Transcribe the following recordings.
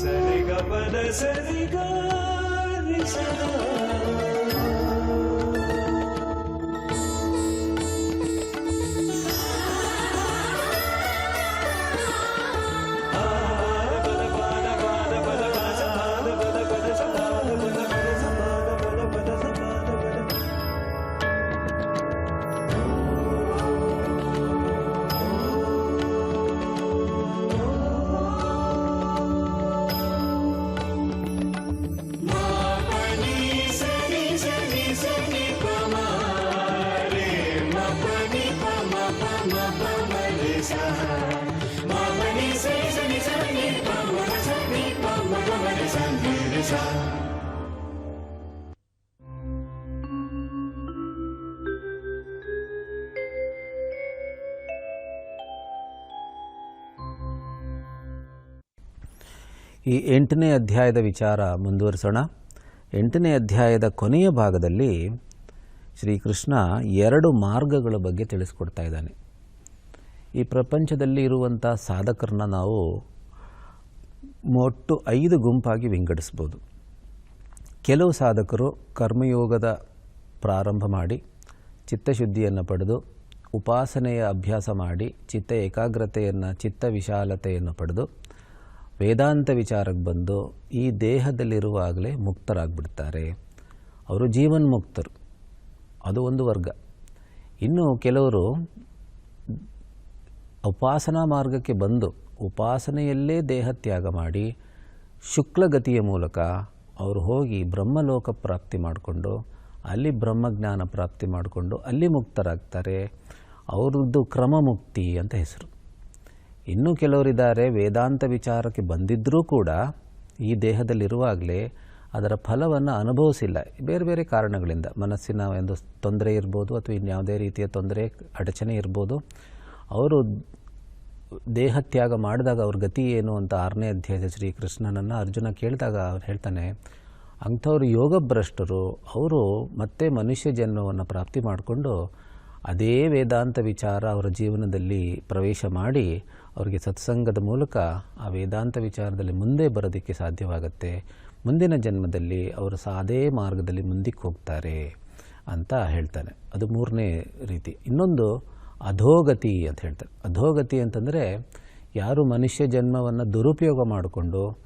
సరిగా పద సరిగా ಈ ಎಂಟನೇ ಅಧ್ಯಾಯದ ವಿಚಾರ ಮುಂದುವರಿಸೋಣ. ಎಂಟನೇ ಅಧ್ಯಾಯದ ಕೊನೆಯ ಭಾಗದಲ್ಲಿ ಶ್ರೀಕೃಷ್ಣ ಎರಡು ಮಾರ್ಗಗಳ ಬಗ್ಗೆ ತಿಳಿಸ್ಕೊಡ್ತಾ ಇದ್ದಾನೆ. ಈ ಪ್ರಪಂಚದಲ್ಲಿ ಇರುವಂಥ ಸಾಧಕರನ್ನ ನಾವು ಒಟ್ಟು ಐದು ಗುಂಪಾಗಿ ವಿಂಗಡಿಸ್ಬೋದು. ಕೆಲವು ಸಾಧಕರು ಕರ್ಮಯೋಗದ ಪ್ರಾರಂಭ ಮಾಡಿ, ಚಿತ್ತಶುದ್ಧಿಯನ್ನು ಪಡೆದು, ಉಪಾಸನೆಯ ಅಭ್ಯಾಸ ಮಾಡಿ, ಚಿತ್ತ ಏಕಾಗ್ರತೆಯನ್ನು, ಚಿತ್ತ ವಿಶಾಲತೆಯನ್ನು ಪಡೆದು ವೇದಾಂತ ವಿಚಾರಕ್ಕೆ ಬಂದು ಈ ದೇಹದಲ್ಲಿರುವಾಗಲೇ ಮುಕ್ತರಾಗ್ಬಿಡ್ತಾರೆ. ಅವರು ಜೀವನ್ಮುಕ್ತರು. ಅದು ಒಂದು ವರ್ಗ. ಇನ್ನು ಕೆಲವರು ಉಪಾಸನಾ ಮಾರ್ಗಕ್ಕೆ ಬಂದು ಉಪಾಸನೆಯಲ್ಲೇ ದೇಹ ತ್ಯಾಗ ಮಾಡಿ ಶುಕ್ಲಗತಿಯ ಮೂಲಕ ಅವರು ಹೋಗಿ ಬ್ರಹ್ಮಲೋಕ ಪ್ರಾಪ್ತಿ ಮಾಡಿಕೊಂಡು ಅಲ್ಲಿ ಬ್ರಹ್ಮಜ್ಞಾನ ಪ್ರಾಪ್ತಿ ಮಾಡಿಕೊಂಡು ಅಲ್ಲಿ ಮುಕ್ತರಾಗ್ತಾರೆ. ಅವ್ರದ್ದು ಕ್ರಮಮುಕ್ತಿ ಅಂತ ಹೆಸರು. ಇನ್ನೂ ಕೆಲವರಿದ್ದಾರೆ. ವೇದಾಂತ ವಿಚಾರಕ್ಕೆ ಬಂದಿದ್ದರೂ ಕೂಡ ಈ ದೇಹದಲ್ಲಿರುವಾಗಲೇ ಅದರ ಫಲವನ್ನು ಅನುಭವಿಸಿಲ್ಲ. ಬೇರೆ ಬೇರೆ ಕಾರಣಗಳಿಂದ ಮನಸ್ಸಿನ ಒಂದು ತೊಂದರೆ ಇರ್ಬೋದು ಅಥವಾ ಇನ್ಯಾವುದೇ ರೀತಿಯ ತೊಂದರೆ, ಅಡಚಣೆ ಇರ್ಬೋದು. ಅವರು ದೇಹ ತ್ಯಾಗ ಮಾಡಿದಾಗ ಅವ್ರ ಗತಿ ಏನು ಅಂತ ಆರನೇ ಅಧ್ಯಾಯದ ಶ್ರೀಕೃಷ್ಣನನ್ನು ಅರ್ಜುನ ಕೇಳಿದಾಗ ಅವ್ರು ಹೇಳ್ತಾನೆ, ಅಂಥವ್ರು ಯೋಗಭ್ರಷ್ಟರು, ಅವರು ಮತ್ತೆ ಮನುಷ್ಯ ಜನ್ಮವನ್ನು ಪ್ರಾಪ್ತಿ ಮಾಡಿಕೊಂಡು ಅದೇ ವೇದಾಂತ ವಿಚಾರ ಅವರ ಜೀವನದಲ್ಲಿ ಪ್ರವೇಶ ಮಾಡಿ ಅವರಿಗೆ ಸತ್ಸಂಗದ ಮೂಲಕ ಆ ವೇದಾಂತ ವಿಚಾರದಲ್ಲಿ ಮುಂದೆ ಬರೋದಕ್ಕೆ ಸಾಧ್ಯವಾಗುತ್ತೆ. ಮುಂದಿನ ಜನ್ಮದಲ್ಲಿ ಅವರು ಸಹ ಅದೇ ಮಾರ್ಗದಲ್ಲಿ ಮುಂದಕ್ಕೆ ಹೋಗ್ತಾರೆ ಅಂತ ಹೇಳ್ತಾನೆ. ಅದು ಮೂರನೇ ರೀತಿ. ಇನ್ನೊಂದು ಅಧೋಗತಿ ಅಂತ ಹೇಳ್ತಾರೆ. ಅಧೋಗತಿ ಅಂತಂದರೆ ಯಾರು ಮನುಷ್ಯ ಜನ್ಮವನ್ನು ದುರುಪಯೋಗ ಮಾಡಿಕೊಂಡು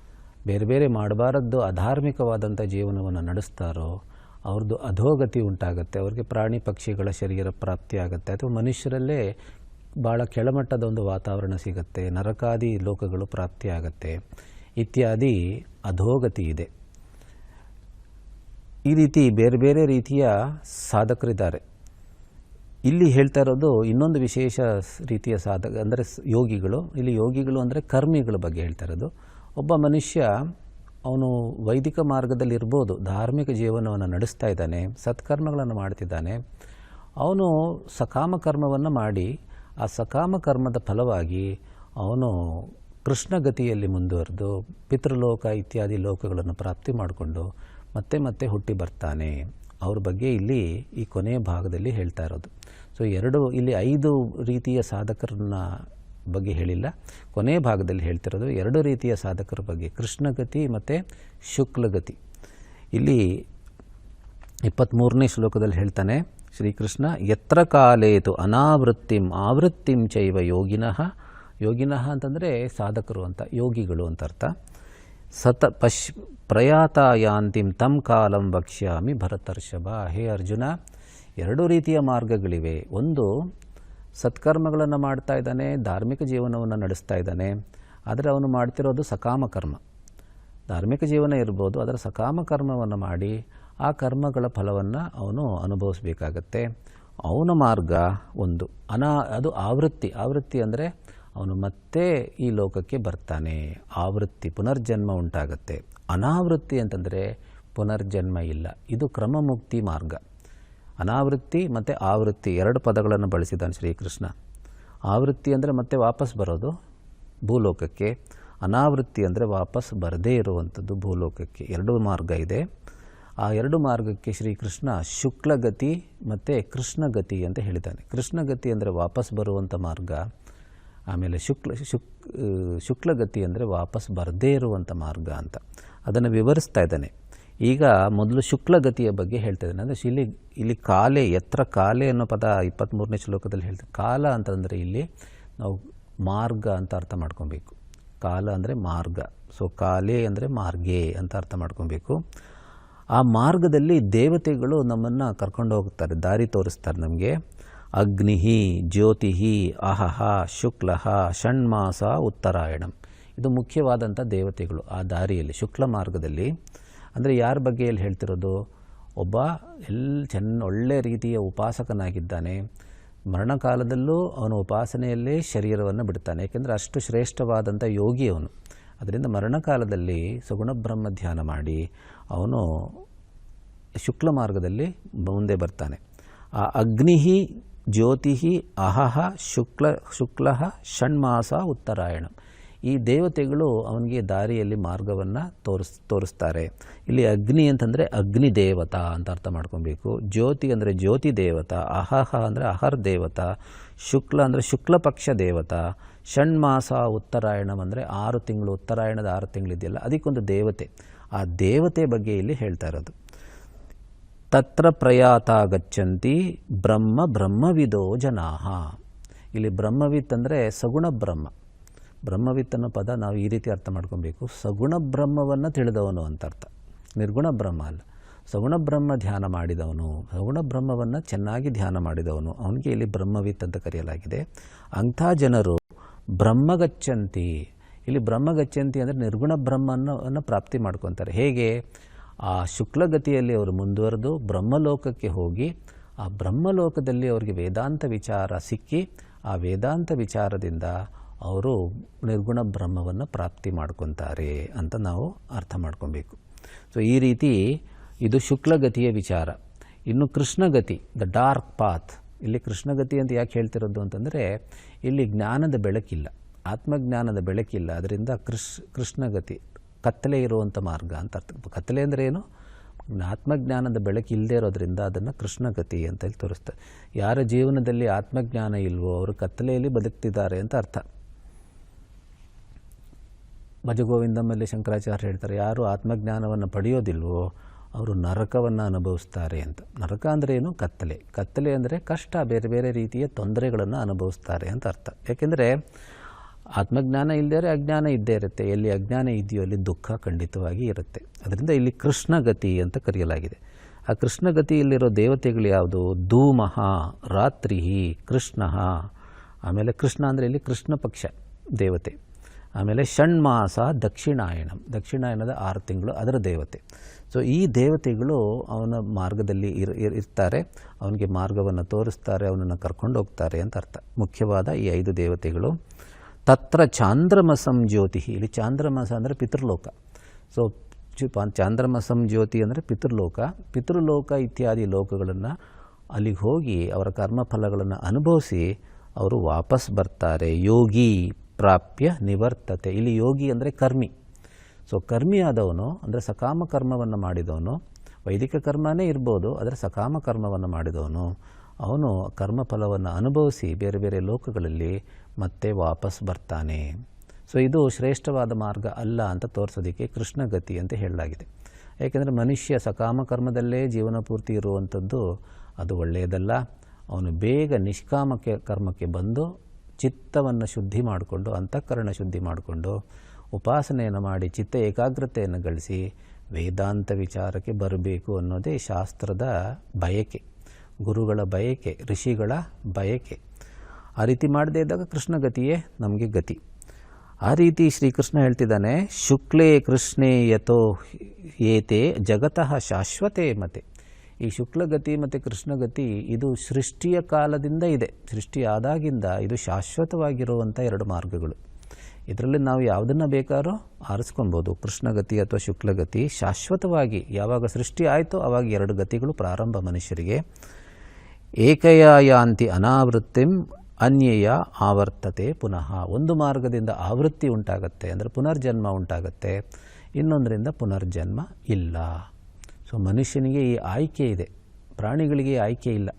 ಬೇರೆ ಬೇರೆ ಮಾಡಬಾರದ್ದು ಅಧಾರ್ಮಿಕವಾದಂಥ ಜೀವನವನ್ನು ನಡೆಸ್ತಾರೋ ಅವ್ರದ್ದು ಅಧೋಗತಿ ಉಂಟಾಗುತ್ತೆ. ಅವ್ರಿಗೆ ಪ್ರಾಣಿ ಪಕ್ಷಿಗಳ ಶರೀರ ಪ್ರಾಪ್ತಿ ಆಗುತ್ತೆ ಅಥವಾ ಮನುಷ್ಯರಲ್ಲೇ ಭಾಳ ಕೆಳಮಟ್ಟದ ಒಂದು ವಾತಾವರಣ ಸಿಗುತ್ತೆ, ನರಕಾದಿ ಲೋಕಗಳು ಪ್ರಾಪ್ತಿಯಾಗತ್ತೆ ಇತ್ಯಾದಿ ಅಧೋಗತಿ ಇದೆ. ಈ ರೀತಿ ಬೇರೆ ಬೇರೆ ರೀತಿಯ ಸಾಧಕರಿದ್ದಾರೆ. ಇಲ್ಲಿ ಹೇಳ್ತಾ ಇರೋದು ಇನ್ನೊಂದು ವಿಶೇಷ ರೀತಿಯ ಸಾಧಕ ಅಂದರೆ ಯೋಗಿಗಳು. ಇಲ್ಲಿ ಯೋಗಿಗಳು ಅಂದರೆ ಕರ್ಮಿಗಳ ಬಗ್ಗೆ ಹೇಳ್ತಾ ಇರೋದು. ಒಬ್ಬ ಮನುಷ್ಯ ಅವನು ವೈದಿಕ ಮಾರ್ಗದಲ್ಲಿರ್ಬೋದು, ಧಾರ್ಮಿಕ ಜೀವನವನ್ನು ನಡೆಸ್ತಾ ಇದ್ದಾನೆ, ಸತ್ಕರ್ಮಗಳನ್ನು ಮಾಡ್ತಿದ್ದಾನೆ. ಅವನು ಸಕಾಮ ಕರ್ಮವನ್ನು ಮಾಡಿ ಆ ಸಕಾಮ ಕರ್ಮದ ಫಲವಾಗಿ ಅವನು ಕೃಷ್ಣಗತಿಯಲ್ಲಿ ಮುಂದುವರೆದು ಪಿತೃಲೋಕ ಇತ್ಯಾದಿ ಲೋಕಗಳನ್ನು ಪ್ರಾಪ್ತಿ ಮಾಡಿಕೊಂಡು ಮತ್ತೆ ಮತ್ತೆ ಹುಟ್ಟಿ ಬರ್ತಾನೆ. ಅವ್ರ ಬಗ್ಗೆ ಇಲ್ಲಿ ಈ ಕೊನೆಯ ಭಾಗದಲ್ಲಿ ಹೇಳ್ತಾ ಇರೋದು. ಸೊ ಎರಡು, ಇಲ್ಲಿ ಐದು ರೀತಿಯ ಸಾಧಕರನ್ನ ಬಗ್ಗೆ ಹೇಳಿಲ್ಲ. ಕೊನೆಯ ಭಾಗದಲ್ಲಿ ಹೇಳ್ತಿರೋದು ಎರಡು ರೀತಿಯ ಸಾಧಕರ ಬಗ್ಗೆ, ಕೃಷ್ಣಗತಿ ಮತ್ತು ಶುಕ್ಲಗತಿ. ಇಲ್ಲಿ ಇಪ್ಪತ್ತ್ಮೂರನೇ ಶ್ಲೋಕದಲ್ಲಿ ಹೇಳ್ತಾನೆ ಶ್ರೀಕೃಷ್ಣ ಎತ್ರ ಕಾಲೇತು ಅನಾವೃತ್ತಿಂ ಆವೃತ್ತಿಂ ಚೈವ ಯೋಗಿನಃ. ಯೋಗಿನಃ ಅಂತಂದರೆ ಸಾಧಕರು ಅಂತ, ಯೋಗಿಗಳು ಅಂತ ಅರ್ಥ. ಸತ ಪಶ್ ಪ್ರಯಾತ ಯಾಂತಿಂ ತಂ ಕಾಲಂ ವಕ್ಷ್ಯಾಮಿ ಭರತರ್ಷಭ. ಹೇ ಅರ್ಜುನ, ಎರಡು ರೀತಿಯ ಮಾರ್ಗಗಳಿವೆ. ಒಂದು, ಸತ್ಕರ್ಮಗಳನ್ನು ಮಾಡ್ತಾ ಇದ್ದಾನೆ, ಧಾರ್ಮಿಕ ಜೀವನವನ್ನು ನಡೆಸ್ತಾ ಇದ್ದಾನೆ, ಆದರೆ ಅವನು ಮಾಡ್ತಿರೋದು ಸಕಾಮ ಕರ್ಮ ಧಾರ್ಮಿಕ ಜೀವನ ಇರ್ಬೋದು ಅದರ ಸಕಾಮ ಕರ್ಮವನ್ನು ಮಾಡಿ ಆ ಕರ್ಮಗಳ ಫಲವನ್ನು ಅವನು ಅನುಭವಿಸಬೇಕಾಗತ್ತೆ. ಅವನ ಮಾರ್ಗ ಒಂದು. ಅನಾ, ಅದು ಆವೃತ್ತಿ. ಆವೃತ್ತಿ ಅಂದರೆ ಅವನು ಮತ್ತೆ ಈ ಲೋಕಕ್ಕೆ ಬರ್ತಾನೆ. ಆವೃತ್ತಿ, ಪುನರ್ಜನ್ಮ ಉಂಟಾಗತ್ತೆ. ಅನಾವೃತ್ತಿ ಅಂತಂದರೆ ಪುನರ್ಜನ್ಮ ಇಲ್ಲ. ಇದು ಕ್ರಮಮುಕ್ತಿ ಮಾರ್ಗ. ಅನಾವೃತ್ತಿ ಮತ್ತು ಆವೃತ್ತಿ ಎರಡು ಪದಗಳನ್ನು ಬಳಸಿದ್ದಾನೆ ಶ್ರೀಕೃಷ್ಣ. ಆವೃತ್ತಿ ಅಂದರೆ ಮತ್ತೆ ವಾಪಸ್ ಬರೋದು ಭೂಲೋಕಕ್ಕೆ. ಅನಾವೃತ್ತಿ ಅಂದರೆ ವಾಪಸ್ ಬರದೇ ಇರುವಂಥದ್ದು ಭೂಲೋಕಕ್ಕೆ. ಎರಡು ಮಾರ್ಗ ಇದೆ. ಆ ಎರಡು ಮಾರ್ಗಕ್ಕೆ ಶ್ರೀಕೃಷ್ಣ ಶುಕ್ಲಗತಿ ಮತ್ತು ಕೃಷ್ಣಗತಿ ಅಂತ ಹೇಳಿದ್ದಾನೆ. ಕೃಷ್ಣಗತಿ ಅಂದರೆ ವಾಪಸ್ ಬರುವಂಥ ಮಾರ್ಗ, ಆಮೇಲೆ ಶುಕ್ಲ, ಶುಕ್ ಶುಕ್ಲಗತಿ ಅಂದರೆ ವಾಪಸ್ ಬರದೇ ಇರುವಂಥ ಮಾರ್ಗ ಅಂತ. ಅದನ್ನು ವಿವರಿಸ್ತಾ ಇದ್ದಾನೆ. ಈಗ ಮೊದಲು ಶುಕ್ಲಗತಿಯ ಬಗ್ಗೆ ಹೇಳ್ತಾ ಇದ್ದಾನೆ. ಅಂದರೆ ಇಲ್ಲಿ ಇಲ್ಲಿ ಕಾಲೆ ಎತ್ತರ ಕಾಲೆ ಅನ್ನೋ ಪದ ಇಪ್ಪತ್ತ್ಮೂರನೇ ಶ್ಲೋಕದಲ್ಲಿ ಹೇಳ್ತಾರೆ ಕಾಲ ಅಂತಂದರೆ ಇಲ್ಲಿ ನಾವು ಮಾರ್ಗ ಅಂತ ಅರ್ಥ ಮಾಡ್ಕೊಬೇಕು. ಕಾಲ ಅಂದರೆ ಮಾರ್ಗ. ಸೊ ಕಾಲೆ ಅಂದರೆ ಮಾರ್ಗೇ ಅಂತ ಅರ್ಥ ಮಾಡ್ಕೊಬೇಕು. ಆ ಮಾರ್ಗದಲ್ಲಿ ದೇವತೆಗಳು ನಮ್ಮನ್ನು ಕರ್ಕೊಂಡು ಹೋಗ್ತಾರೆ, ದಾರಿ ತೋರಿಸ್ತಾರೆ ನಮಗೆ. ಅಗ್ನಿಹಿ, ಜ್ಯೋತಿಹಿ, ಅಹಹ ಶುಕ್ಲ ಷಣ್ಮಾಸ, ಉತ್ತರಾಯಣಂ. ಇದು ಮುಖ್ಯವಾದಂಥ ದೇವತೆಗಳು ಆ ದಾರಿಯಲ್ಲಿ, ಶುಕ್ಲ ಮಾರ್ಗದಲ್ಲಿ. ಅಂದರೆ ಯಾರ ಬಗ್ಗೆ ಎಲ್ಲಿ ಹೇಳ್ತಿರೋದು? ಒಬ್ಬ ಎಲ್ಲಿ ಚೆನ್ನ ಒಳ್ಳೆ ರೀತಿಯ ಉಪಾಸಕನಾಗಿದ್ದಾನೆ. ಮರಣಕಾಲದಲ್ಲೂ ಅವನು ಉಪಾಸನೆಯಲ್ಲೇ ಶರೀರವನ್ನು ಬಿಡ್ತಾನೆ. ಏಕೆಂದರೆ ಅಷ್ಟು ಶ್ರೇಷ್ಠವಾದಂಥ ಯೋಗಿ ಅವನು. ಅದರಿಂದ ಮರಣಕಾಲದಲ್ಲಿ ಸಗುಣ ಬ್ರಹ್ಮ ಧ್ಯಾನ ಮಾಡಿ ಅವನು ಶುಕ್ಲ ಮಾರ್ಗದಲ್ಲಿ ಮುಂದೆ ಬರ್ತಾನೆ. ಆ ಅಗ್ನಿ ಜ್ಯೋತಿ ಅಹಹ ಶುಕ್ಲ ಶುಕ್ಲ ಷಣ್ಮಾಸ ಉತ್ತರಾಯಣ. ಈ ದೇವತೆಗಳು ಅವನಿಗೆ ದಾರಿಯಲ್ಲಿ ಮಾರ್ಗವನ್ನು ತೋರಿಸ್, ತೋರಿಸ್ತಾರೆ. ಇಲ್ಲಿ ಅಗ್ನಿ ಅಂತಂದರೆ ಅಗ್ನಿ ದೇವತಾ ಅಂತ ಅರ್ಥ ಮಾಡ್ಕೊಬೇಕು. ಜ್ಯೋತಿ ಅಂದರೆ ಜ್ಯೋತಿ ದೇವತಾ, ಅಹಹ ಅಂದರೆ ಅಹರ್ ದೇವತಾ, ಶುಕ್ಲ ಅಂದರೆ ಶುಕ್ಲ ಪಕ್ಷ ದೇವತಾ, ಷಣ್ಮಾಸ ಉತ್ತರಾಯಣಂ ಅಂದರೆ ಆರು ತಿಂಗಳು, ಉತ್ತರಾಯಣದ ಆರು ತಿಂಗಳಿದೆಯಲ್ಲ ಅದಕ್ಕೊಂದು ದೇವತೆ. ಆ ದೇವತೆ ಬಗ್ಗೆ ಇಲ್ಲಿ ಹೇಳ್ತಾ ಇರೋದು. ತತ್ರ ಪ್ರಯಾತ ಗಚ್ಚಂತಿ, ಬ್ರಹ್ಮ ಬ್ರಹ್ಮವಿದೋ ಜನಾಹ. ಇಲ್ಲಿ ಬ್ರಹ್ಮವಿತ್ ಅಂದರೆ ಸಗುಣ ಬ್ರಹ್ಮ. ಬ್ರಹ್ಮವಿತ್ ಪದ ನಾವು ಈ ರೀತಿ ಅರ್ಥ ಮಾಡ್ಕೊಬೇಕು. ಸಗುಣ ಬ್ರಹ್ಮವನ್ನು ತಿಳಿದವನು ಅಂತ ಅರ್ಥ. ನಿರ್ಗುಣ ಬ್ರಹ್ಮ ಅಲ್ಲ. ಸಗುಣ ಬ್ರಹ್ಮ ಧ್ಯಾನ ಮಾಡಿದವನು, ಸಗುಣ ಬ್ರಹ್ಮವನ್ನು ಚೆನ್ನಾಗಿ ಧ್ಯಾನ ಮಾಡಿದವನು. ಅವನಿಗೆ ಇಲ್ಲಿ ಬ್ರಹ್ಮವಿತ್ ಅಂತ ಕರೆಯಲಾಗಿದೆ. ಅಂಥ ಜನರು ಬ್ರಹ್ಮಗಚ್ಚಂತಿ. ಇಲ್ಲಿ ಬ್ರಹ್ಮಗಚ್ಚಂತಿ ಅಂದರೆ ನಿರ್ಗುಣ ಬ್ರಹ್ಮವನ್ನು ಪ್ರಾಪ್ತಿ ಮಾಡ್ಕೊತಾರೆ. ಹೇಗೆ? ಆ ಶುಕ್ಲಗತಿಯಲ್ಲಿ ಅವರು ಮುಂದುವರೆದು ಬ್ರಹ್ಮಲೋಕಕ್ಕೆ ಹೋಗಿ ಆ ಬ್ರಹ್ಮಲೋಕದಲ್ಲಿ ಅವರಿಗೆ ವೇದಾಂತ ವಿಚಾರ ಸಿಕ್ಕಿ ಆ ವೇದಾಂತ ವಿಚಾರದಿಂದ ಅವರು ನಿರ್ಗುಣ ಬ್ರಹ್ಮವನ್ನು ಪ್ರಾಪ್ತಿ ಮಾಡ್ಕೊತಾರೆ ಅಂತ ನಾವು ಅರ್ಥ ಮಾಡ್ಕೊಬೇಕು. ಸೊ ಈ ರೀತಿ ಇದು ಶುಕ್ಲಗತಿಯ ವಿಚಾರ. ಇನ್ನು ಕೃಷ್ಣಗತಿ ದ ಡಾರ್ಕ್ ಪಾತ್ ಇಲ್ಲಿ ಕೃಷ್ಣಗತಿ ಅಂತ ಯಾಕೆ ಹೇಳ್ತಿರೋದು ಅಂತಂದರೆ, ಇಲ್ಲಿ ಜ್ಞಾನದ ಬೆಳಕಿಲ್ಲ. ಆತ್ಮಜ್ಞಾನದ ಬೆಳಕಿಲ್ಲ. ಅದರಿಂದ ಕೃಷ್, ಕೃಷ್ಣಗತಿ, ಕತ್ತಲೆ ಇರುವಂಥ ಮಾರ್ಗ ಅಂತ ಅರ್ಥ. ಕತ್ತಲೆ ಅಂದರೆ ಏನು? ಆತ್ಮಜ್ಞಾನದ ಬೆಳಕಿಲ್ಲದೇ ಇಲ್ಲದೆ ಇರೋದ್ರಿಂದ ಅದನ್ನು ಕೃಷ್ಣಗತಿ ಅಂತ ಹೇಳಿ ತೋರಿಸ್ತಾರೆ. ಯಾರ ಜೀವನದಲ್ಲಿ ಆತ್ಮಜ್ಞಾನ ಇಲ್ವೋ, ಅವರು ಕತ್ತಲೆಯಲ್ಲಿ ಬದುಕ್ತಿದ್ದಾರೆ ಅಂತ ಅರ್ಥ. ಭಜಗೋವಿಂದಮಲ್ಲಿ ಶಂಕರಾಚಾರ್ಯ ಹೇಳ್ತಾರೆ, ಯಾರು ಆತ್ಮಜ್ಞಾನವನ್ನು ಪಡೆಯೋದಿಲ್ವೋ ಅವರು ನರಕವನ್ನು ಅನುಭವಿಸ್ತಾರೆ ಅಂತ. ನರಕ ಅಂದರೆ ಏನು? ಕತ್ತಲೆ. ಕತ್ತಲೆ ಅಂದರೆ ಕಷ್ಟ, ಬೇರೆ ಬೇರೆ ರೀತಿಯ ತೊಂದರೆಗಳನ್ನು ಅನುಭವಿಸ್ತಾರೆ ಅಂತ ಅರ್ಥ. ಯಾಕೆಂದರೆ ಆತ್ಮಜ್ಞಾನ ಇಲ್ಲದೇ ಅಜ್ಞಾನ ಇದ್ದೇ ಇರುತ್ತೆ. ಎಲ್ಲಿ ಅಜ್ಞಾನ ಇದೆಯೋ ಅಲ್ಲಿ ದುಃಖ ಖಂಡಿತವಾಗಿ ಇರುತ್ತೆ. ಅದರಿಂದ ಇಲ್ಲಿ ಕೃಷ್ಣಗತಿ ಅಂತ ಕರೆಯಲಾಗಿದೆ. ಆ ಕೃಷ್ಣಗತಿಯಲ್ಲಿರೋ ದೇವತೆಗಳು ಯಾವುದು? ಧೂಮಃ ರಾತ್ರಿ ಕೃಷ್ಣ ಆಮೇಲೆ ಕೃಷ್ಣ ಅಂದರೆ ಇಲ್ಲಿ ಕೃಷ್ಣ ಪಕ್ಷ, ದೇವತೆ. ಆಮೇಲೆ ಷಣ್ಮಾಸ ದಕ್ಷಿಣಾಯಣ. ದಕ್ಷಿಣಾಯನದ ಆರು ತಿಂಗಳು ಅದರ ದೇವತೆ. ಸೊ ಈ ದೇವತೆಗಳು ಅವನ ಮಾರ್ಗದಲ್ಲಿ ಇರ್ ಇರ್ತಾರೆ. ಅವನಿಗೆ ಮಾರ್ಗವನ್ನು ತೋರಿಸ್ತಾರೆ, ಅವನನ್ನು ಕರ್ಕೊಂಡು ಹೋಗ್ತಾರೆ ಅಂತ ಅರ್ಥ. ಮುಖ್ಯವಾದ ಈ ಐದು ದೇವತೆಗಳು. ತತ್ರ ಚಾಂದ್ರಮಸಂ ಜ್ಯೋತಿ. ಇಲ್ಲಿ ಚಾಂದ್ರಮಸ ಅಂದರೆ ಪಿತೃಲೋಕ. ಸೊ ಚಾಂದ್ರಮಸಂ ಜ್ಯೋತಿ ಅಂದರೆ ಪಿತೃಲೋಕ. ಪಿತೃಲೋಕ ಇತ್ಯಾದಿ ಲೋಕಗಳನ್ನು ಅಲ್ಲಿಗೆ ಹೋಗಿ ಅವರ ಕರ್ಮಫಲಗಳನ್ನು ಅನುಭವಿಸಿ ಅವರು ವಾಪಸ್ ಬರ್ತಾರೆ. ಯೋಗಿ. ಪ್ರಾಪ್ಯ ನಿವರ್ತತೆ. ಇಲ್ಲಿ ಯೋಗಿ ಅಂದರೆ ಕರ್ಮಿ. ಸೊ ಕರ್ಮಿ ಆದವನು ಅಂದರೆ ಸಕಾಮ ಕರ್ಮವನ್ನು ಮಾಡಿದವನು, ವೈದಿಕ ಕರ್ಮನೇ ಇರ್ಬೋದು, ಆದರೆ ಸಕಾಮ ಕರ್ಮವನ್ನು ಮಾಡಿದವನು. ಅವನು ಕರ್ಮಫಲವನ್ನು ಅನುಭವಿಸಿ ಬೇರೆ ಬೇರೆ ಲೋಕಗಳಲ್ಲಿ ಮತ್ತೆ ವಾಪಸ್ ಬರ್ತಾನೆ. ಸೊ ಇದು ಶ್ರೇಷ್ಠವಾದ ಮಾರ್ಗ ಅಲ್ಲ ಅಂತ ತೋರಿಸೋದಕ್ಕೆ ಕೃಷ್ಣಗತಿ ಅಂತ ಹೇಳಲಾಗಿದೆ. ಏಕೆಂದರೆ ಮನುಷ್ಯ ಸಕಾಮ ಕರ್ಮದಲ್ಲೇ ಜೀವನ ಪೂರ್ತಿ ಇರುವಂಥದ್ದು ಅದು ಒಳ್ಳೆಯದಲ್ಲ. ಅವನು ಬೇಗ ನಿಷ್ಕಾಮಕ್ಕೆ ಕರ್ಮಕ್ಕೆ ಬಂದು ಚಿತ್ತವನ್ನು ಶುದ್ಧಿ ಮಾಡಿಕೊಂಡು, ಅಂತಃಕರಣ ಶುದ್ಧಿ ಮಾಡಿಕೊಂಡು, ಉಪಾಸನೆಯನ್ನು ಮಾಡಿ, ಚಿತ್ತ ಏಕಾಗ್ರತೆಯನ್ನು ಗಳಿಸಿ, ವೇದಾಂತ ವಿಚಾರಕ್ಕೆ ಬರಬೇಕು ಅನ್ನೋದೇ ಶಾಸ್ತ್ರದ ಬಯಕೆ, ಗುರುಗಳ ಬಯಕೆ, ಋಷಿಗಳ ಬಯಕೆ. ಆ ರೀತಿ ಮಾಡದೇ ಇದ್ದಾಗ ಕೃಷ್ಣಗತಿಯೇ ನಮಗೆ ಗತಿ. ಆ ರೀತಿ ಶ್ರೀಕೃಷ್ಣ ಹೇಳ್ತಿದ್ದಾನೆ, ಶುಕ್ಲೇ ಕೃಷ್ಣೇ ಯಥೋ ಏತೆ ಜಗತಃ ಶಾಶ್ವತೇ ಮತೆ. ಈ ಶುಕ್ಲಗತಿ ಮತ್ತು ಕೃಷ್ಣಗತಿ ಇದು ಸೃಷ್ಟಿಯ ಕಾಲದಿಂದ ಇದೆ. ಸೃಷ್ಟಿ ಆದಾಗಿಂದ ಇದು ಶಾಶ್ವತವಾಗಿರುವಂಥ ಎರಡು ಮಾರ್ಗಗಳು. ಇದರಲ್ಲಿ ನಾವು ಯಾವುದನ್ನು ಬೇಕಾದ್ರೂ ಆರಿಸ್ಕೊಬೋದು ಕೃಷ್ಣಗತಿ ಅಥವಾ ಶುಕ್ಲಗತಿ ಶಾಶ್ವತವಾಗಿ ಯಾವಾಗ ಸೃಷ್ಟಿ ಆಯಿತೋ ಆವಾಗ ಎರಡು ಗತಿಗಳು ಪ್ರಾರಂಭ ಮನುಷ್ಯರಿಗೆ. ಏಕಯಾಯಾಂತಿ ಅನಾವೃತ್ತಿಂ ಅನ್ಯಯ ಆವರ್ತತೆ ಪುನಃ ಒಂದು ಮಾರ್ಗದಿಂದ ಆವೃತ್ತಿ ಉಂಟಾಗತ್ತೆ ಅಂದರೆ ಪುನರ್ಜನ್ಮ ಉಂಟಾಗತ್ತೆ. ಇನ್ನೊಂದರಿಂದ ಪುನರ್ಜನ್ಮ ಇಲ್ಲ. ಸೊ ಮನುಷ್ಯನಿಗೆ ಈ ಆಯ್ಕೆ ಇದೆ. ಪ್ರಾಣಿಗಳಿಗೆ ಆಯ್ಕೆ ಇಲ್ಲ.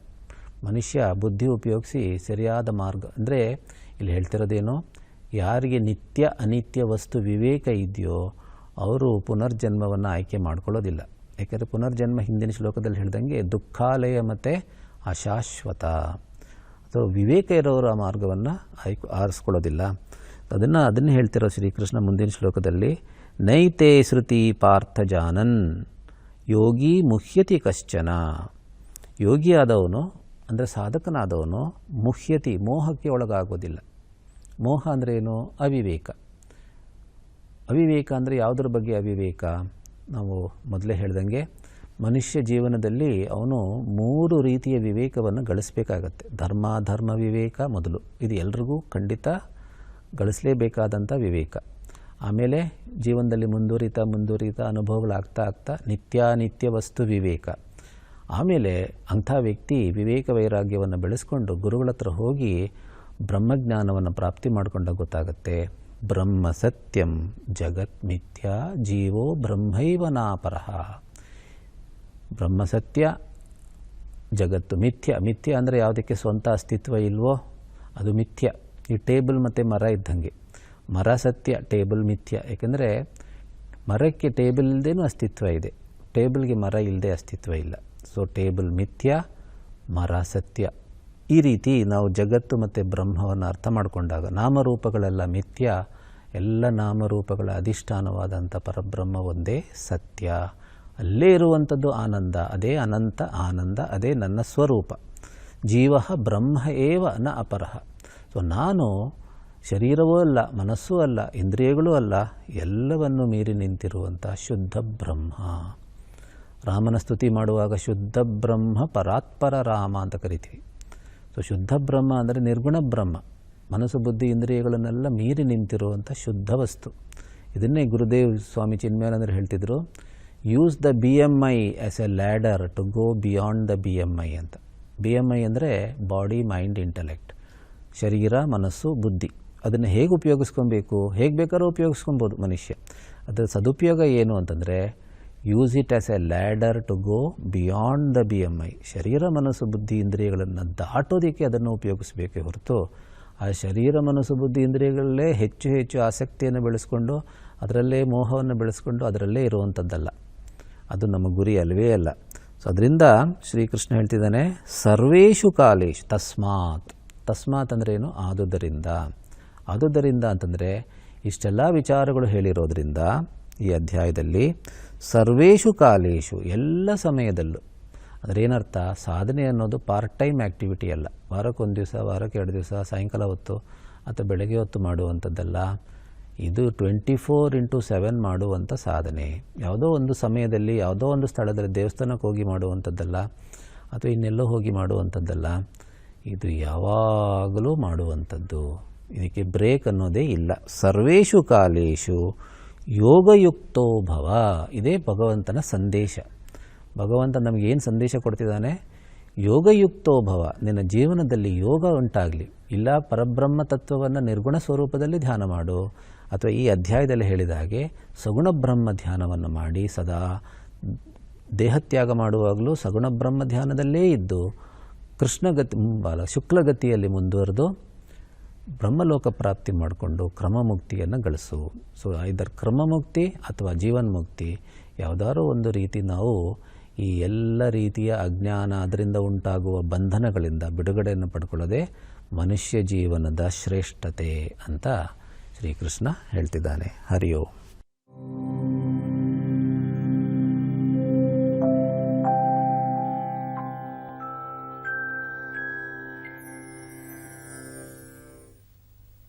ಮನುಷ್ಯ ಬುದ್ಧಿ ಉಪಯೋಗಿಸಿ ಸರಿಯಾದ ಮಾರ್ಗ. ಅಂದರೆ ಇಲ್ಲಿ ಹೇಳ್ತಿರೋದೇನು? ಯಾರಿಗೆ ನಿತ್ಯ ಅನಿತ್ಯ ವಸ್ತು ವಿವೇಕ ಇದೆಯೋ, ಅವರು ಪುನರ್ಜನ್ಮವನ್ನು ಆಯ್ಕೆ ಮಾಡ್ಕೊಳ್ಳೋದಿಲ್ಲ. ಯಾಕೆಂದರೆ ಪುನರ್ಜನ್ಮ ಹಿಂದಿನ ಶ್ಲೋಕದಲ್ಲಿ ಹೇಳ್ದಂಗೆ ದುಃಖಾಲಯ ಮತ್ತು ಅಶಾಶ್ವತ. ಅಥವಾ ವಿವೇಕ ಇರೋರ ಮಾರ್ಗವನ್ನು ಆಯ್ಕೆ, ಆರಿಸ್ಕೊಳ್ಳೋದಿಲ್ಲ. ಅದನ್ನು ಅದನ್ನು ಹೇಳ್ತಿರೋ ಶ್ರೀಕೃಷ್ಣ ಮುಂದಿನ ಶ್ಲೋಕದಲ್ಲಿ, ನೈತೆ ಶ್ರುತಿ ಪಾರ್ಥ ಜಾನನ್ ಯೋಗಿ ಮುಹ್ಯತಿ ಕಶ್ಚನ. ಯೋಗಿಯಾದವನು, ಅಂದರೆ ಸಾಧಕನಾದವನು, ಮುಹ್ಯತಿ, ಮೋಹಕ್ಕೆ ಒಳಗಾಗೋದಿಲ್ಲ. ಮೋಹ ಅಂದರೆ ಏನು? ಅವಿವೇಕ. ಅವಿವೇಕ ಅಂದರೆ ಯಾವುದ್ರ ಬಗ್ಗೆ ಅವಿವೇಕ? ನಾವು ಮೊದಲೇ ಹೇಳ್ದಂಗೆ ಮನುಷ್ಯ ಜೀವನದಲ್ಲಿ ಅವನು ಮೂರು ರೀತಿಯ ವಿವೇಕವನ್ನು ಗಳಿಸಬೇಕಾಗತ್ತೆ. ಧರ್ಮ ಧರ್ಮ ವಿವೇಕ ಮೊದಲು. ಇದು ಎಲ್ರಿಗೂ ಖಂಡಿತ ಗಳಿಸಲೇಬೇಕಾದಂಥ ವಿವೇಕ. ಆಮೇಲೆ ಜೀವನದಲ್ಲಿ ಮುಂದುವರಿತಾ ಮುಂದುವರಿತಾ ಅನುಭವಗಳಾಗ್ತಾ ಆಗ್ತಾ ನಿತ್ಯಾನಿತ್ಯ ವಸ್ತು ವಿವೇಕ. ಆಮೇಲೆ ಅಂಥ ವ್ಯಕ್ತಿ ವಿವೇಕ ವೈರಾಗ್ಯವನ್ನು ಬೆಳೆಸ್ಕೊಂಡು ಗುರುಗಳ ಹತ್ರ ಹೋಗಿ ಬ್ರಹ್ಮಜ್ಞಾನವನ್ನು ಪ್ರಾಪ್ತಿ ಮಾಡಿಕೊಂಡ ಗೊತ್ತಾಗುತ್ತೆ. ಬ್ರಹ್ಮ ಸತ್ಯಂ ಜಗತ್ ಮಿಥ್ಯಾ ಜೀವೋ ಬ್ರಹ್ಮೈವನಾಪರಹ ಬ್ರಹ್ಮ ಸತ್ಯ, ಜಗತ್ತು ಮಿಥ್ಯ. ಮಿಥ್ಯ ಅಂದರೆ ಯಾವುದಕ್ಕೆ ಸ್ವಂತ ಅಸ್ತಿತ್ವ ಇಲ್ವೋ? ಅದು ಮಿಥ್ಯ. ಈ ಟೇಬಲ್ ಮತ್ತು ಮರ ಇದ್ದಂಗೆ. ಮರ ಸತ್ಯ, ಟೇಬಲ್ ಮಿಥ್ಯ. ಏಕೆಂದರೆ ಮರಕ್ಕೆ ಟೇಬಲ್ ಇಲ್ಲದೇನೂ ಅಸ್ತಿತ್ವ ಇದೆ. ಟೇಬಲ್ಗೆ ಮರ ಇಲ್ಲದೆ ಅಸ್ತಿತ್ವ ಇಲ್ಲ. ಸೊ ಟೇಬಲ್ ಮಿಥ್ಯ, ಮರ ಸತ್ಯ. ಈ ರೀತಿ ನಾವು ಜಗತ್ತು ಮತ್ತು ಬ್ರಹ್ಮವನ್ನು ಅರ್ಥ ಮಾಡಿಕೊಂಡಾಗ ನಾಮರೂಪಗಳೆಲ್ಲ ಮಿಥ್ಯ, ಎಲ್ಲ ನಾಮರೂಪಗಳ ಅಧಿಷ್ಠಾನವಾದಂಥ ಪರಬ್ರಹ್ಮ ಒಂದೇ ಸತ್ಯ. ಅಲ್ಲೇ ಇರುವಂಥದ್ದು ಆನಂದ. ಅದೇ ಅನಂತ, ಆನಂದ, ಅದೇ ನನ್ನ ಸ್ವರೂಪ. ಜೀವ ಬ್ರಹ್ಮ ಏವ ನ ಅಪರಹ. ಸೊ ನಾನು ಶರೀರವೂ ಅಲ್ಲ, ಮನಸ್ಸೂ ಅಲ್ಲ, ಇಂದ್ರಿಯಗಳೂ ಅಲ್ಲ, ಎಲ್ಲವನ್ನು ಮೀರಿ ನಿಂತಿರುವಂಥ ಶುದ್ಧ ಬ್ರಹ್ಮ. ರಾಮನ ಸ್ತುತಿ ಮಾಡುವಾಗ ಶುದ್ಧ ಬ್ರಹ್ಮ ಪರಾತ್ಪರ ರಾಮ ಅಂತ ಕರಿತೀವಿ. ಸೊ ಶುದ್ಧ ಬ್ರಹ್ಮ ಅಂದರೆ ನಿರ್ಗುಣ ಬ್ರಹ್ಮ. ಮನಸ್ಸು, ಬುದ್ಧಿ, ಇಂದ್ರಿಯಗಳನ್ನೆಲ್ಲ ಮೀರಿ ನಿಂತಿರುವಂಥ ಶುದ್ಧ ವಸ್ತು. ಇದನ್ನೇ ಗುರುದೇವ್ ಸ್ವಾಮಿ ಚಿನ್ಮೇಲಂದ್ರೆ ಹೇಳ್ತಿದ್ರು use the B M I as a ladder to go beyond the B M I ಅಂತ. ಬಿ ಎಂ ಐ ಅಂದರೆ ಬಾಡಿ ಮೈಂಡ್ ಇಂಟಲೆಕ್ಟ್ ಶರೀರ, ಮನಸ್ಸು, ಬುದ್ಧಿ. ಅದನ್ನು ಹೇಗೆ ಉಪಯೋಗಿಸ್ಕೊಬೇಕು, ಹೇಗೆ ಬೇಕಾದ್ರೂ ಉಪಯೋಗಿಸ್ಕೊಬೋದು ಮನುಷ್ಯ. ಅದರ ಸದುಪಯೋಗ ಏನು ಅಂತಂದರೆ use it as a ladder to go beyond the B M I ಶರೀರ, ಮನಸ್ಸು, ಬುದ್ಧಿ, ಇಂದ್ರಿಯಗಳನ್ನು ದಾಟೋದಕ್ಕೆ ಅದನ್ನು ಉಪಯೋಗಿಸಬೇಕೇ ಹೊರತು, ಆ ಶರೀರ, ಮನಸ್ಸು, ಬುದ್ಧಿ, ಇಂದ್ರಿಯಗಳಲ್ಲೇ ಹೆಚ್ಚು ಹೆಚ್ಚು ಆಸಕ್ತಿಯನ್ನು ಬೆಳೆಸ್ಕೊಂಡು, ಅದರಲ್ಲೇ ಮೋಹವನ್ನು ಬೆಳೆಸ್ಕೊಂಡು ಅದರಲ್ಲೇ ಇರುವಂಥದ್ದಲ್ಲ. ಅದು ನಮ್ಮ ಗುರಿ ಅಲ್ವೇ ಅಲ್ಲ. ಸೊ ಅದರಿಂದ ಶ್ರೀಕೃಷ್ಣ ಹೇಳ್ತಿದ್ದಾನೆ, ಸರ್ವೇಷು ಕಾಲೇಶು ತಸ್ಮಾತ್. ತಸ್ಮಾತ್ ಅಂದರೆ ಏನು? ಆದುದರಿಂದ. ಆದುದರಿಂದ ಅಂತಂದರೆ ಇಷ್ಟೆಲ್ಲ ವಿಚಾರಗಳು ಹೇಳಿರೋದ್ರಿಂದ ಈ ಅಧ್ಯಾಯದಲ್ಲಿ ಸರ್ವೇಷು ಕಾಲೇಶು ಎಲ್ಲ ಸಮಯದಲ್ಲೂ. ಅದರ ಏನರ್ಥ? ಸಾಧನೆ ಅನ್ನೋದು ಪಾರ್ಟ್ ಟೈಮ್ ಆ್ಯಕ್ಟಿವಿಟಿ ಅಲ್ಲ. ವಾರಕ್ಕೊಂದು ದಿವಸ, ವಾರಕ್ಕೆ ಎರಡು ದಿವಸ, ಸಾಯಂಕಾಲ ಹೊತ್ತು ಅಥವಾ ಬೆಳಗ್ಗೆ ಹೊತ್ತು ಮಾಡುವಂಥದ್ದಲ್ಲ. ಇದು ಟ್ವೆಂಟಿ ಫೋರ್ ಇಂಟು ಸೆವೆನ್ ಮಾಡುವಂಥ ಸಾಧನೆ. ಯಾವುದೋ ಒಂದು ಸಮಯದಲ್ಲಿ, ಯಾವುದೋ ಒಂದು ಸ್ಥಳದಲ್ಲಿ ದೇವಸ್ಥಾನಕ್ಕೆ ಹೋಗಿ ಮಾಡುವಂಥದ್ದಲ್ಲ ಅಥವಾ ಇನ್ನೆಲ್ಲೋ ಹೋಗಿ ಮಾಡುವಂಥದ್ದಲ್ಲ. ಇದು ಯಾವಾಗಲೂ ಮಾಡುವಂಥದ್ದು. ಇದಕ್ಕೆ ಬ್ರೇಕ್ ಅನ್ನೋದೇ ಇಲ್ಲ. ಸರ್ವೇಷು ಕಾಲೇಶು ಯೋಗಯುಕ್ತೋ ಭವ. ಇದೇ ಭಗವಂತನ ಸಂದೇಶ. ಭಗವಂತ ನಮಗೆ ಏನು ಸಂದೇಶ ಕೊಡ್ತಿದ್ದಾನೆ? ಯೋಗಯುಕ್ತೋ ಭವ. ನಿನ್ನ ಜೀವನದಲ್ಲಿ ಯೋಗ ಉಂಟಾಗಲಿ. ಇಲ್ಲ ಪರಬ್ರಹ್ಮ ತತ್ವವನ್ನು ನಿರ್ಗುಣ ಸ್ವರೂಪದಲ್ಲಿ ಧ್ಯಾನ ಮಾಡು. ಅಥವಾ ಈ ಅಧ್ಯಾಯದಲ್ಲಿ ಹೇಳಿದ ಹಾಗೆ ಸಗುಣ ಬ್ರಹ್ಮ ಧ್ಯಾನವನ್ನು ಮಾಡಿ ಸದಾ ದೇಹತ್ಯಾಗ ಮಾಡುವಾಗಲೂ ಸಗುಣ ಬ್ರಹ್ಮ ಧ್ಯಾನದಲ್ಲೇ ಇದ್ದು ಕೃಷ್ಣಗತಿ ಮುಂಬಾಲ ಶುಕ್ಲಗತಿಯಲ್ಲಿ ಮುಂದುವರೆದು ಬ್ರಹ್ಮಲೋಕ ಪ್ರಾಪ್ತಿ ಮಾಡಿಕೊಂಡು ಕ್ರಮಮುಕ್ತಿಯನ್ನು ಗಳಿಸು. ಸೊ ಐದರ್ ಕ್ರಮಮುಕ್ತಿ ಅಥವಾ ಜೀವನ್ಮುಕ್ತಿ, ಯಾವುದಾದ್ರೂ ಒಂದು ರೀತಿ ನಾವು ಈ ಎಲ್ಲ ರೀತಿಯ ಅಜ್ಞಾನ ಅದರಿಂದ ಉಂಟಾಗುವ ಬಂಧನಗಳಿಂದ ಬಿಡುಗಡೆಯನ್ನು ಪಡ್ಕೊಳ್ಳೋದೇ ಮನುಷ್ಯ ಜೀವನದ ಶ್ರೇಷ್ಠತೆ ಅಂತ ಶ್ರೀಕೃಷ್ಣ ಹೇಳ್ತಿದ್ದಾನೆ. ಹರಿಯೋ